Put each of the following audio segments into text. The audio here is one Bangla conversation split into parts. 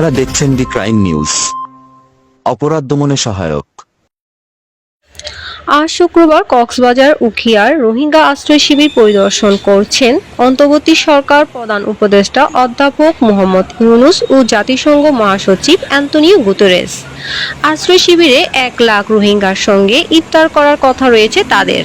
আপনারা দেখছেন দি ক্রাইম নিউজ। অপরাধ দমনে সহায়ক। আজ শুক্রবার কক্সবাজার উখিয়ার রোহিঙ্গা আশ্রয় শিবির পরিদর্শন করছেন অন্তর্বর্তী সরকার প্রধান উপদেষ্টা অধ্যাপক মোহাম্মদ ইউনুস ও জাতিসংঘ মহাসচিব অ্যান্তনিও গুতেরেস। আশ্রয় শিবিরে এক লাখ রোহিঙ্গার সঙ্গে ইফতার করার কথা রয়েছে তাদের।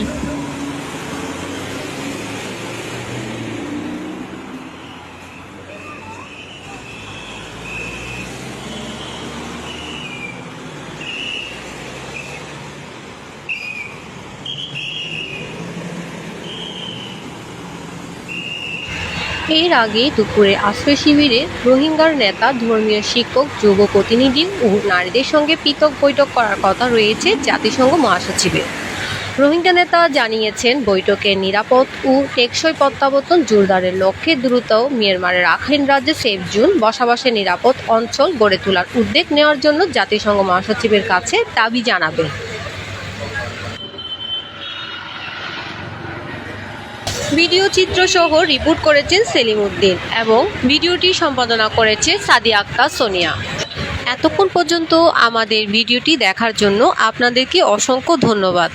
এর আগে দুপুরে আশ্রয় শিবিরে রোহিঙ্গার নেতা, ধর্মীয় শিক্ষক, যুব প্রতিনিধি ও নারীদের সঙ্গে পৃথক বৈঠক করার কথা রয়েছে জাতিসংঘ মহাসচিবের রোহিঙ্গা নেতা জানিয়েছেন বৈঠকের নিরাপদ ও টেকসই প্রত্যাবর্তন জোরদারের লক্ষ্যে দ্রুত মিয়ানমারের রাখাইন রাজ্যে সেফ জুন বসবাসের নিরাপদ অঞ্চল গড়ে তোলার উদ্যোগ নেওয়ার জন্য জাতিসংঘ মহাসচিবের কাছে দাবি জানাবে। ভিডিও চিত্র সহ রিপোর্ট করেছেন সেলিম উদ্দিন এবং ভিডিওটি সম্পাদনা করেছে সাদিয়া আক্তার সোনিয়া। এতক্ষণ পর্যন্ত আমাদের ভিডিওটি দেখার জন্য আপনাদেরকে অসংখ্য ধন্যবাদ।